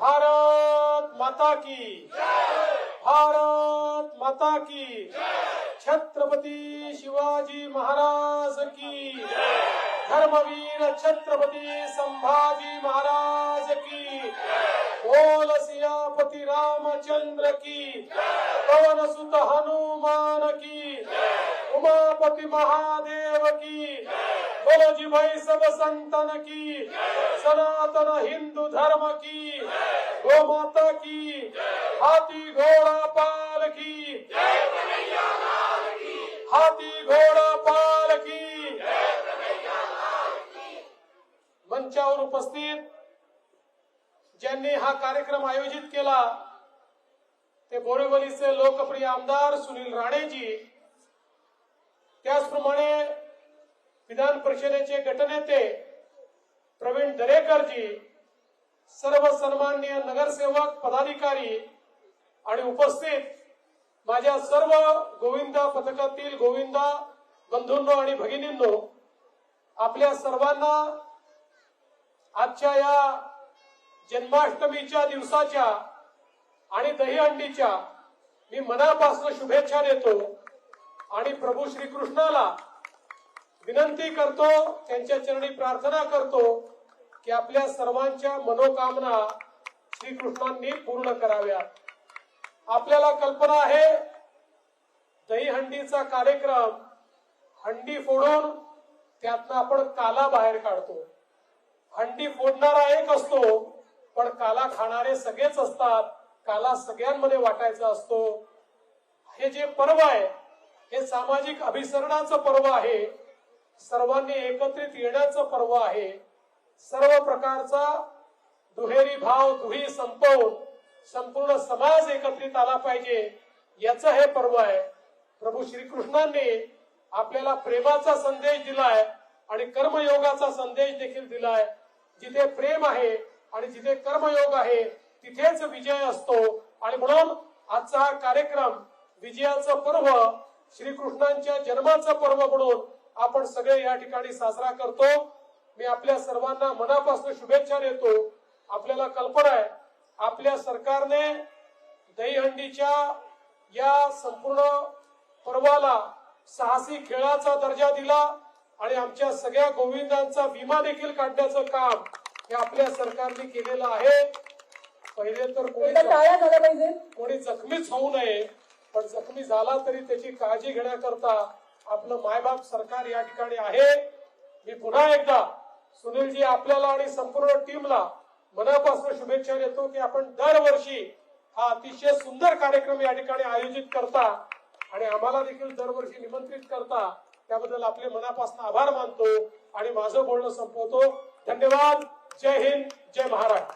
भारत माता की। भारत माता की। छत्रपति शिवाजी महाराज की। धर्मवीर छत्रपति संभाजी महाराज की। बोल सियापती रामचंद्र की। पवन सुत हनुमान की। उमापति महादेव की। बोलो जी भाई सब संतन की। सनातन हिंदू धर्म की। गो माता की। हाथी घोड़ा पाल की। हाथी घोड़ा पाल की। मंचावर उपस्थित ज्यांनी हा कार्यक्रम आयोजित केला ते बोरिवलीचे लोकप्रिय आमदार सुनील राणेजी. त्याचप्रमाणे विधान परिषदेचे गटनेते प्रवीण दरेकरजी सर्व सन्मान्य नगरसेवक पदाधिकारी आणि उपस्थित माझ्या सर्व गोविंदा पथकातील गोविंदा बंधूंनो आणि भगिनींनो आपल्या सर्वांना आजच्या या जन्माष्टमीच्या दिवसाच्या आणि दहीहंडीच्या मी मनापासून शुभेच्छा देतो आणि प्रभू श्रीकृष्णाला विनंती करतो त्यांच्या चरणी प्रार्थना करतो. की आपल्या सर्वांच्या मनोकामना श्रीकृष्णांनी पूर्ण कराव्यात. आपल्याला कल्पना आहे दहीहंडीचा कार्यक्रम हंडी फोडून त्यातनं आपण काला बाहेर काढतो. हंडी फोडणारा एक असतो पण काला खाणारे सगळेच असतात काला सगळ्यांमध्ये वाटायचा असतो. हे जे पर्व आहे हे सामाजिक अभिसरणाचं पर्व आहे सर्वांनी एकत्रित येण्याचं पर्व आहे. सर्व प्रकारचा दुहेरी भाव दुही संपवून संपूर्ण समाज एकत्रित आला पाहिजे. याच हे पर्व आहे. प्रभू श्रीकृष्णांनी आपल्याला प्रेमाचा संदेश दिलाय आणि कर्मयोगाचा संदेश देखील दिलाय. जिथे प्रेम आहे आणि जिथे कर्मयोग आहे तिथेच विजय असतो. आणि म्हणून आजचा हा कार्यक्रम विजयाचं पर्व श्रीकृष्णांच्या जन्माचं पर्व म्हणून आपण सगळे या ठिकाणी साजरा करतो. मी आपल्या सर्वांना मनापासून शुभेच्छा देतो. आपल्याला कल्पना आहे आपल्या सरकारने दहीहंडीच्या या संपूर्ण पर्वाला साहसी खेळाचा दर्जा दिला आणि आमच्या सगळ्या गोविंदांचा विमा देखील काढण्याचं काम हे आपल्या सरकारने केलेलं आहे. पहिले तर कोणी पाहिजे. जखमीच होऊ नये पण जखमी झाला तरी त्याची काळजी घेण्याकरता आपलं मायबाप सरकार या ठिकाणी आहे. मी पुन्हा एकदा सुनीलजी आपल्याला आणि संपूर्ण टीमला मनापासून शुभेच्छा देतो की आपण दरवर्षी हा अतिशय सुंदर कार्यक्रम या ठिकाणी आयोजित करता आणि आम्हाला देखील दरवर्षी निमंत्रित करता. त्याबद्दल आपले मनापासून आभार मानतो आणि माझं बोलणं संपवतो. धन्यवाद. जय हिंद. जय महाराष्ट्र.